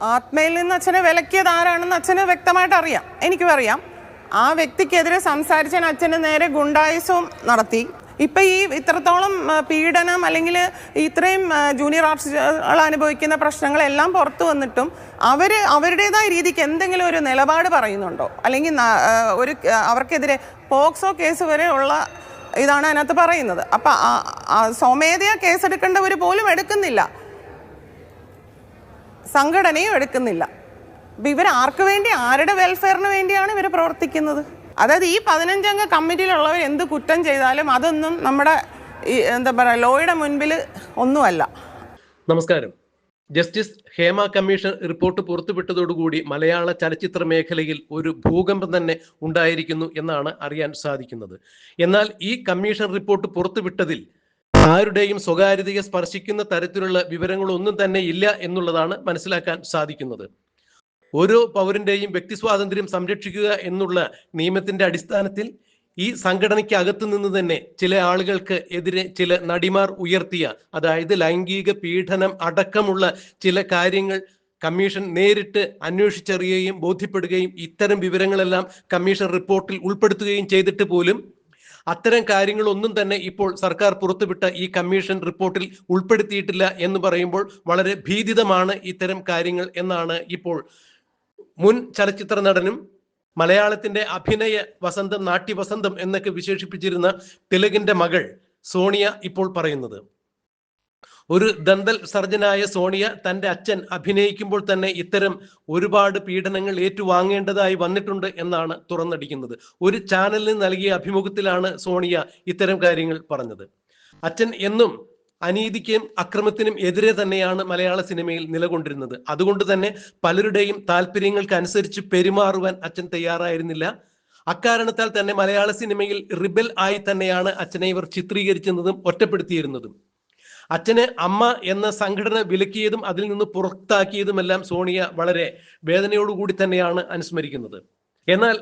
ആത്മയിൽ നിന്ന് അച്ഛനെ വിലക്കിയത് ആരാണെന്ന് അച്ഛന് വ്യക്തമായിട്ട് അറിയാം. എനിക്കും അറിയാം. ആ വ്യക്തിക്കെതിരെ സംസാരിച്ചാൽ അച്ഛന് നേരെ ഗുണ്ടായുസവും നടത്തി. ഇപ്പം ഈ ഇത്രത്തോളം പീഡനം അല്ലെങ്കിൽ ഇത്രയും ജൂനിയർ ആർട്ടിസ്റ്റുകൾ അനുഭവിക്കുന്ന പ്രശ്നങ്ങളെല്ലാം പുറത്തു വന്നിട്ടും അവർ അവരുടേതായ രീതിക്ക് എന്തെങ്കിലും ഒരു നിലപാട് പറയുന്നുണ്ടോ? അല്ലെങ്കിൽ ഒരു അവർക്കെതിരെ പോക്സോ കേസ് വരെ ഉള്ള ഇതാണ് അതിനകത്ത് പറയുന്നത്. അപ്പം സ്വമേധയാ കേസെടുക്കേണ്ടവർ പോലും എടുക്കുന്നില്ല. സംഘടനയും എടുക്കുന്നില്ല. അപ്പം ഇവർ ആർക്ക് വേണ്ടി? ആരുടെ വെൽഫെയറിന് വേണ്ടിയാണ് ഇവർ പ്രവർത്തിക്കുന്നത്? അതായത് ഈ പതിനഞ്ചംഗ കമ്മിറ്റിയിലുള്ളവർ എന്ത് കുറ്റം ചെയ്താലും അതൊന്നും നമ്മുടെ എന്താ പറയുക ലോയുടെ മുൻപിൽ ഒന്നുമല്ല. നമസ്കാരം. ജസ്റ്റിസ് ഹേമ കമ്മീഷൻ റിപ്പോർട്ട് പുറത്തുവിട്ടതോടുകൂടി മലയാള ചലച്ചിത്ര മേഖലയിൽ ഒരു ഭൂകമ്പം തന്നെ ഉണ്ടായിരിക്കുന്നു എന്നാണ് അറിയാൻ സാധിക്കുന്നത്. എന്നാൽ ഈ കമ്മീഷൻ റിപ്പോർട്ട് പുറത്തുവിട്ടതിൽ ആരുടെയും സ്വകാര്യതയെ സ്പർശിക്കുന്ന തരത്തിലുള്ള വിവരങ്ങളൊന്നും തന്നെ ഇല്ല എന്നുള്ളതാണ് മനസ്സിലാക്കാൻ സാധിക്കുന്നത്. ഓരോ പൗരന്റെയും വ്യക്തി സ്വാതന്ത്ര്യം സംരക്ഷിക്കുക എന്നുള്ള നിയമത്തിന്റെ അടിസ്ഥാനത്തിൽ ഈ സംഘടനയ്ക്ക് അകത്തു നിന്ന് തന്നെ ചില ആളുകൾക്ക് എതിരെ ചില നടിമാർ ഉയർത്തിയ അതായത് ലൈംഗിക പീഡനം അടക്കമുള്ള ചില കാര്യങ്ങൾ കമ്മീഷൻ നേരിട്ട് അന്വേഷിച്ചറിയുകയും ബോധ്യപ്പെടുകയും ഇത്തരം വിവരങ്ങളെല്ലാം കമ്മീഷൻ റിപ്പോർട്ടിൽ ഉൾപ്പെടുത്തുകയും ചെയ്തിട്ട് പോലും അത്തരം കാര്യങ്ങളൊന്നും തന്നെ ഇപ്പോൾ സർക്കാർ പുറത്തുവിട്ട ഈ കമ്മീഷൻ റിപ്പോർട്ടിൽ ഉൾപ്പെടുത്തിയിട്ടില്ല എന്ന് പറയുമ്പോൾ വളരെ ഭീതിതമാണ് ഇത്തരം കാര്യങ്ങൾ എന്നാണ് ഇപ്പോൾ മുൻ ചലച്ചിത്ര നടനും മലയാളത്തിന്റെ അഭിനയ വസന്തം നാട്യവസന്തം എന്നൊക്കെ വിശേഷിപ്പിച്ചിരുന്ന തെലുഗിന്റെ മകൾ സോണിയ ഇപ്പോൾ പറയുന്നത്. ഒരു ദന്തൽ സർജനായ സോണിയ തന്റെ അച്ഛൻ അഭിനയിക്കുമ്പോൾ തന്നെ ഇത്തരം ഒരുപാട് പീഡനങ്ങൾ ഏറ്റുവാങ്ങേണ്ടതായി വന്നിട്ടുണ്ട് എന്നാണ് തുറന്നടിക്കുന്നത്. ഒരു ചാനലിന് നൽകിയ അഭിമുഖത്തിലാണ് സോണിയ ഇത്തരം കാര്യങ്ങൾ പറഞ്ഞത്. അച്ഛൻ എന്നും അനീതിക്കും അക്രമത്തിനും എതിരെ തന്നെയാണ് മലയാള സിനിമയിൽ നിലകൊണ്ടിരുന്നത്. അതുകൊണ്ട് തന്നെ പലരുടെയും താല്പര്യങ്ങൾക്ക് അനുസരിച്ച് പെരുമാറുവാൻ അച്ഛൻ തയ്യാറായിരുന്നില്ല. അക്കാരണത്താൽ തന്നെ മലയാള സിനിമയിൽ റിബൽ ആയി തന്നെയാണ് അച്ഛനെ ഇവർ ചിത്രീകരിച്ചിരുന്നതും ഒറ്റപ്പെടുത്തിയിരുന്നതും. അച്ഛന് അമ്മ എന്ന സംഘടന വിലക്കിയതും അതിൽ നിന്ന് പുറത്താക്കിയതുമെല്ലാം സോണിയ വളരെ വേദനയോടുകൂടി തന്നെയാണ് അനുസ്മരിക്കുന്നത്. എന്നാൽ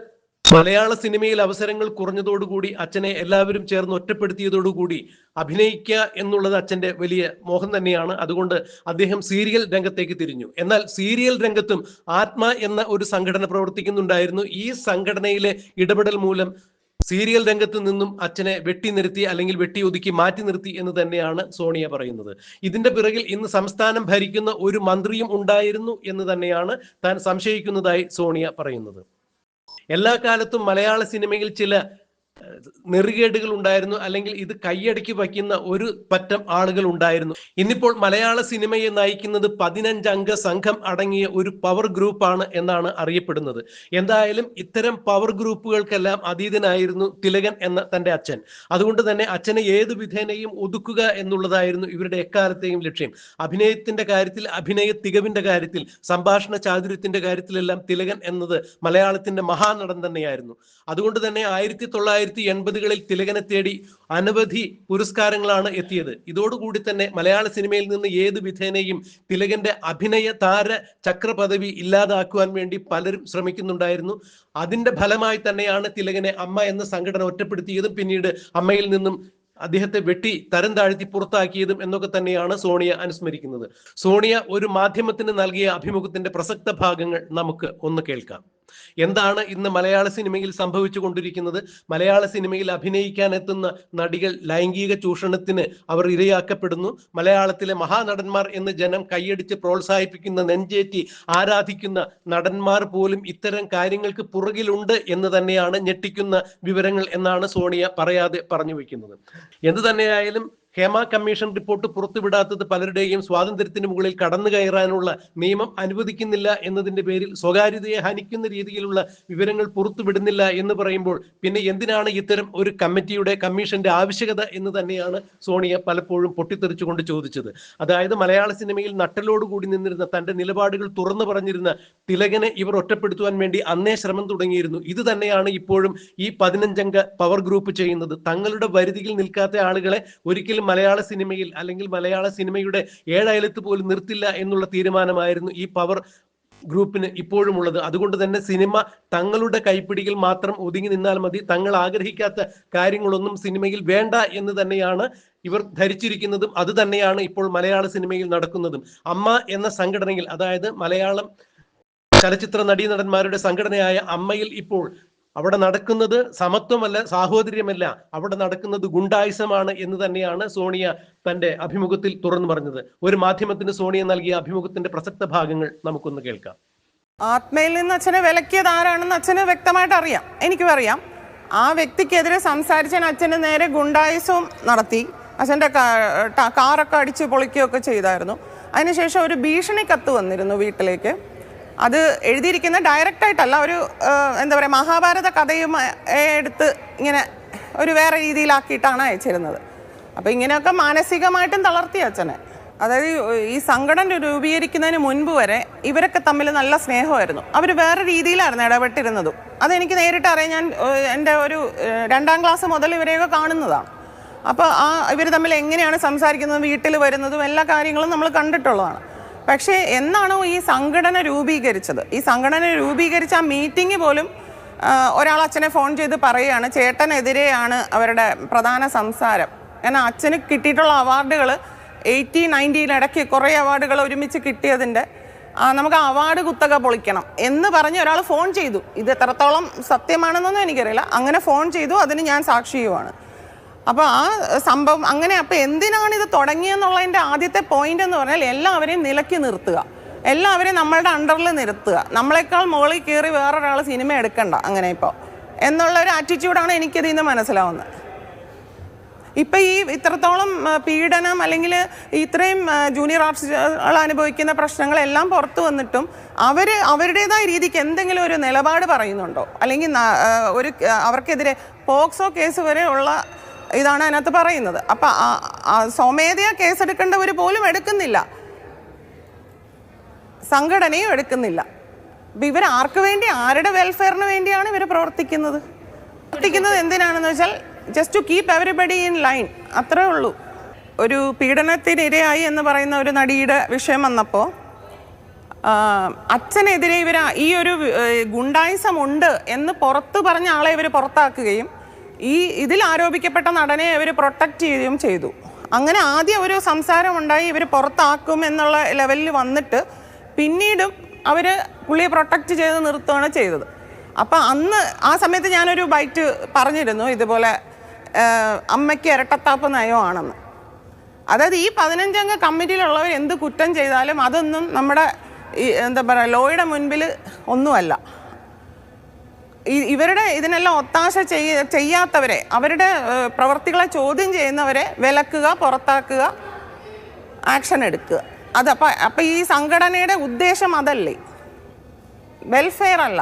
മലയാള സിനിമയിൽ അവസരങ്ങൾ കുറഞ്ഞതോടുകൂടി അച്ഛനെ എല്ലാവരും ചേർന്ന് ഒറ്റപ്പെടുത്തിയതോടുകൂടി അഭിനയിക്കുക എന്നുള്ളത് അച്ഛന്റെ വലിയ മോഹം തന്നെയാണ്. അതുകൊണ്ട് അദ്ദേഹം സീരിയൽ രംഗത്തേക്ക് തിരിഞ്ഞു. എന്നാൽ സീരിയൽ രംഗത്തും ആത്മ എന്ന ഒരു സംഘടന പ്രവർത്തിക്കുന്നുണ്ടായിരുന്നു. ഈ സംഘടനയിലെ ഇടപെടൽ മൂലം സീരിയൽ രംഗത്ത് നിന്നും അച്ഛനെ വെട്ടി നിർത്തി അല്ലെങ്കിൽ വെട്ടി ഒതുക്കി മാറ്റി നിർത്തി എന്ന് തന്നെയാണ് സോണിയ പറയുന്നത്. ഇതിന്റെ പിറകിൽ ഇന്ന് സംസ്ഥാനം ഭരിക്കുന്ന ഒരു മന്ത്രിയും ഉണ്ടായിരുന്നു എന്ന് തന്നെയാണ് താൻ സംശയിക്കുന്നതായി സോണിയ പറയുന്നത്. എല്ലാ കാലത്തും മലയാള സിനിമയിൽ ചില നെറുകേടുകൾ ഉണ്ടായിരുന്നു അല്ലെങ്കിൽ ഇത് കൈയടക്കി വയ്ക്കുന്ന ഒരു പറ്റം ആളുകൾ ഉണ്ടായിരുന്നു. ഇന്നിപ്പോൾ മലയാള സിനിമയെ നയിക്കുന്നത് പതിനഞ്ചംഗ സംഘം അടങ്ങിയ ഒരു പവർ ഗ്രൂപ്പാണ് എന്നാണ് അറിയപ്പെടുന്നത്. എന്തായാലും ഇത്തരം പവർ ഗ്രൂപ്പുകൾക്കെല്ലാം അതീതനായിരുന്നു തിലകൻ എന്ന തന്റെ അച്ഛൻ. അതുകൊണ്ട് തന്നെ അച്ഛനെ ഏത് വിധേനയും ഒതുക്കുക എന്നുള്ളതായിരുന്നു ഇവരുടെ എക്കാലത്തെയും ലക്ഷ്യം. അഭിനയത്തിന്റെ കാര്യത്തിൽ അഭിനയ തികവിന്റെ കാര്യത്തിൽ സംഭാഷണ ചാതുര്യത്തിന്റെ കാര്യത്തിലെല്ലാം തിലകൻ എന്നത് മലയാളത്തിന്റെ മഹാനടൻ തന്നെയായിരുന്നു. അതുകൊണ്ട് തന്നെ ആയിരത്തി തൊള്ളായിരത്തി എൺപതുകളിൽ തിലകനെ തേടി അനവധി പുരസ്കാരങ്ങളാണ് എത്തിയത്. ഇതോടുകൂടി തന്നെ മലയാള സിനിമയിൽ നിന്ന് ഏത് വിധേനയും തിലകന്റെ അഭിനയ താര ചക്ര പദവി ഇല്ലാതാക്കുവാൻ വേണ്ടി പലരും ശ്രമിക്കുന്നുണ്ടായിരുന്നു. അതിന്റെ ഫലമായി തന്നെയാണ് തിലകനെ അമ്മ എന്ന സംഘടന ഒറ്റപ്പെടുത്തിയതും പിന്നീട് അമ്മയിൽ നിന്നും അദ്ദേഹത്തെ വെട്ടി തരം താഴ്ത്തി പുറത്താക്കിയതും എന്നൊക്കെ തന്നെയാണ് സോണിയ അനുസ്മരിക്കുന്നത്. സോണിയ ഒരു മാധ്യമത്തിന് നൽകിയ അഭിമുഖത്തിന്റെ പ്രസക്ത ഭാഗങ്ങൾ നമുക്ക് ഒന്ന് കേൾക്കാം. എന്താണ് ഇന്ന് മലയാള സിനിമയിൽ സംഭവിച്ചു കൊണ്ടിരിക്കുന്നത് മലയാള സിനിമയിൽ അഭിനയിക്കാൻ എത്തുന്ന നടികൾ ലൈംഗിക ചൂഷണത്തിന് അവർ ഇരയാക്കപ്പെടുന്നു. മലയാളത്തിലെ മഹാനടന്മാർ എന്ന് ജനം കൈയടിച്ച് പ്രോത്സാഹിപ്പിക്കുന്ന നെഞ്ചേറ്റി ആരാധിക്കുന്ന നടന്മാർ പോലും ഇത്തരം കാര്യങ്ങൾക്ക് പുറകിലുണ്ട് എന്ന് തന്നെയാണ് ഞെട്ടിക്കുന്ന വിവരങ്ങൾ എന്നാണ് സോണിയ പറയാതെ പറഞ്ഞു വയ്ക്കുന്നത്. എന്ത് തന്നെയായാലും ഹേമ കമ്മീഷൻ റിപ്പോർട്ട് പുറത്തുവിടാത്തത് പലരുടെയും സ്വാതന്ത്ര്യത്തിന് മുകളിൽ കടന്നു കയറാനുള്ള നിയമം അനുവദിക്കുന്നില്ല എന്നതിന്റെ പേരിൽ സ്വകാര്യതയെ ഹനിക്കുന്ന രീതിയിലുള്ള വിവരങ്ങൾ പുറത്തുവിടുന്നില്ല എന്ന് പറയുമ്പോൾ പിന്നെ എന്തിനാണ് ഇത്തരം ഒരു കമ്മിറ്റിയുടെ കമ്മീഷന്റെ ആവശ്യകത എന്ന് തന്നെയാണ് സോണിയ പലപ്പോഴും പൊട്ടിത്തെറിച്ചുകൊണ്ട് ചോദിച്ചത്. അതായത് മലയാള സിനിമയിൽ നട്ടലോടുകൂടി നിന്നിരുന്ന തന്റെ നിലപാടുകൾ തുറന്നു പറഞ്ഞിരുന്ന തിലകനെ ഇവർ ഒറ്റപ്പെടുത്തുവാൻ വേണ്ടി അന്നേ ശ്രമം തുടങ്ങിയിരുന്നു. ഇത് തന്നെയാണ് ഇപ്പോഴും ഈ പതിനഞ്ചംഗ പവർ ഗ്രൂപ്പ് ചെയ്യുന്നത്. തങ്ങളുടെ വരുതിയിൽ നിൽക്കാത്ത ആളുകളെ ഒരിക്കലും മലയാള സിനിമയിൽ അല്ലെങ്കിൽ മലയാള സിനിമയുടെ ഏഴയലത്ത് പോലും നിർത്തില്ല എന്നുള്ള തീരുമാനമായിരുന്നു ഈ പവർ ഗ്രൂപ്പിന് ഇപ്പോഴും ഉള്ളത് അതുകൊണ്ട് തന്നെ സിനിമ തങ്ങളുടെ കൈപ്പിടിയിൽ മാത്രം ഒതുങ്ങി നിന്നാൽ മതി. തങ്ങൾ ആഗ്രഹിക്കാത്ത കാര്യങ്ങളൊന്നും സിനിമയിൽ വേണ്ട എന്ന് തന്നെയാണ് ഇവർ ധരിച്ചിരിക്കുന്നതും അത് തന്നെയാണ് ഇപ്പോൾ മലയാള സിനിമയിൽ നടക്കുന്നതും. അമ്മ എന്ന സംഘടനയിൽ അതായത് മലയാളം ചലച്ചിത്ര നടീനടന്മാരുടെ സംഘടനയായ അമ്മയിൽ ഇപ്പോൾ അവിടെ നടക്കുന്നത് സമത്വമല്ല സാഹോദര്യമല്ല. അവിടെ നടക്കുന്നത് ഗുണ്ടായുസമാണ് എന്ന് തന്നെയാണ് സോണിയ തന്റെ അഭിമുഖത്തിൽ തുറന്നു പറഞ്ഞത്. ഒരു മാധ്യമത്തിന് സോണിയ നൽകിയ അഭിമുഖത്തിന്റെ പ്രസക്ത ഭാഗങ്ങൾ നമുക്കൊന്ന് കേൾക്കാം. ആത്മയിൽ നിന്ന് അച്ഛനെ വിലക്കിയത് ആരാണെന്ന് അച്ഛന് വ്യക്തമായിട്ട് അറിയാം. എനിക്കും അറിയാം. ആ വ്യക്തിക്കെതിരെ സംസാരിച്ചാൽ അച്ഛന് നേരെ ഗുണ്ടായുസവും നടത്തി. അച്ഛന്റെ കാറൊക്കെ അടിച്ച് പൊളിക്കുകയൊക്കെ ചെയ്തായിരുന്നു. അതിനുശേഷം ഒരു ഭീഷണി കത്ത് വന്നിരുന്നു വീട്ടിലേക്ക്. അത് എഴുതിയിരിക്കുന്ന ഡയറക്റ്റ് ആയിട്ടല്ല ഒരു എന്താ പറയുക മഹാഭാരത കഥയും എടുത്ത് ഇങ്ങനെ ഒരു വേറെ രീതിയിലാക്കിയിട്ടാണ് അയച്ചിരുന്നത്. അപ്പോൾ ഇങ്ങനെയൊക്കെ മാനസികമായിട്ടും തളർത്തി അച്ഛനെ. അതായത് ഈ സംഘടന രൂപീകരിക്കുന്നതിന് മുൻപ് വരെ ഇവരൊക്കെ തമ്മിൽ നല്ല സ്നേഹമായിരുന്നു. അവർ വേറെ രീതിയിലായിരുന്നു ഇടപെട്ടിരുന്നതും. അതെനിക്ക് നേരിട്ട് അറിയാം. ഞാൻ എന്റെ ഒരു രണ്ടാം ക്ലാസ് മുതൽ ഇവരെയൊക്കെ കാണുന്നതാണ്. അപ്പോൾ ആ ഇവർ തമ്മിൽ എങ്ങനെയാണ് സംസാരിക്കുന്നത് വീട്ടിൽ വരുന്നതും എല്ലാ കാര്യങ്ങളും നമ്മൾ കണ്ടിട്ടുള്ളതാണ്. പക്ഷേ എന്നാണോ ഈ സംഘടന രൂപീകരിച്ചത്? ഈ സംഘടന രൂപീകരിച്ച ആ മീറ്റിംഗ് പോലും ഒരാൾ അച്ഛനെ ഫോൺ ചെയ്ത് പറയുകയാണ് ചേട്ടനെതിരെയാണ് അവരുടെ പ്രധാന സംസാരം. കാരണം അച്ഛന് കിട്ടിയിട്ടുള്ള അവാർഡുകൾ എയ്റ്റി നയന്റിയിലിടയ്ക്ക് കുറേ അവാർഡുകൾ ഒരുമിച്ച് കിട്ടിയതിന്റെ നമുക്ക് അവാർഡ് കുത്തക പൊളിക്കണം എന്ന് പറഞ്ഞ് ഒരാൾ ഫോൺ ചെയ്തു. ഇത് എത്രത്തോളം സത്യമാണെന്നൊന്നും എനിക്കറിയില്ല. അങ്ങനെ ഫോൺ ചെയ്തു അതിന് ഞാൻ സാക്ഷിയുമാണ്. അപ്പോൾ ആ സംഭവം അങ്ങനെ അപ്പോൾ എന്തിനാണ് ഇത് തുടങ്ങിയെന്നുള്ളതിന്റെ ആദ്യത്തെ പോയിന്റ് എന്ന് പറഞ്ഞാൽ എല്ലാവരെയും നിലക്കി നിർത്തുക. എല്ലാവരെയും നമ്മളുടെ അണ്ടറിൽ നിർത്തുക. നമ്മളെക്കാൾ മുകളിൽ കയറി വേറൊരാൾ സിനിമ എടുക്കണ്ട അങ്ങനെ ഇപ്പോൾ എന്നുള്ള ഒരു ആറ്റിറ്റ്യൂഡാണ് എനിക്കിതിൽ നിന്ന് മനസ്സിലാവുന്നത്. ഇപ്പം ഈ ഇത്രത്തോളം പീഡനം അല്ലെങ്കിൽ ഇത്രയും ജൂനിയർ ആർട്ടിസ്റ്റുകൾ അനുഭവിക്കുന്ന പ്രശ്നങ്ങളെല്ലാം പുറത്തു വന്നിട്ടും അവർ അവരുടേതായ രീതിക്ക് എന്തെങ്കിലും ഒരു നിലപാട് പറയുന്നുണ്ടോ? അല്ലെങ്കിൽ ഒരു അവർക്കെതിരെ പോക്സോ കേസ് വരെ ഉള്ള ഇതാണ് അതിനകത്ത് പറയുന്നത്. അപ്പം സ്വമേധയാ കേസെടുക്കേണ്ടവർ പോലും എടുക്കുന്നില്ല. സംഘടനയും എടുക്കുന്നില്ല. ഇവർ ആർക്ക് വേണ്ടി? ആരുടെ വെൽഫെയറിന് വേണ്ടിയാണ് ഇവർ പ്രവർത്തിക്കുന്നത്? പ്രവർത്തിക്കുന്നത് എന്തിനാണെന്ന് വെച്ചാൽ just to keep everybody in line അത്രേ ഉള്ളൂ. ഒരു പീഡനത്തിനിരയായി എന്ന് പറയുന്ന ഒരു നടിയുടെ വിഷയം വന്നപ്പോൾ അച്ഛനെതിരെ ഇവർ ഈ ഒരു ഗുണ്ടായിസം ഉണ്ട് എന്ന് പുറത്ത് പറഞ്ഞ ആളെ ഇവർ പുറത്താക്കുകയും ഈ ഇതിൽ ആരോപിക്കപ്പെട്ട നടനെ ഇവർ പ്രൊട്ടക്റ്റ് ചെയ്യുകയും ചെയ്തു. അങ്ങനെ ആദ്യം ഒരു സംസാരം ഉണ്ടായി ഇവർ പുറത്താക്കും എന്നുള്ള ലെവലിൽ വന്നിട്ട് പിന്നീടും അവർ പുള്ളിയെ പ്രൊട്ടക്റ്റ് ചെയ്ത് നിർത്തുകയാണ് ചെയ്തത്. അപ്പം അന്ന് ആ സമയത്ത് ഞാനൊരു ബൈറ്റ് പറഞ്ഞിരുന്നു ഇതുപോലെ അമ്മയ്ക്ക് ഇരട്ടത്താപ്പ് നയമാണെന്ന്. അതായത് ഈ പതിനഞ്ചംഗ കമ്മിറ്റിയിലുള്ളവർ എന്ത് കുറ്റം ചെയ്താലും അതൊന്നും നമ്മുടെ എന്താ പറയുക ലോയുടെ മുൻപിൽ ഒന്നുമല്ല. ഇവരുടെ ഇതിനെല്ലാം ഒത്താശ ചെയ്യ ചെയ്യാത്തവരെ അവരുടെ പ്രവർത്തികളെ ചോദ്യം ചെയ്യുന്നവരെ വിലക്കുക പുറത്താക്കുക ആക്ഷൻ എടുക്കുക. അതപ്പം അപ്പം ഈ സംഘടനയുടെ ഉദ്ദേശം അതല്ലേ? വെൽഫെയർ അല്ല.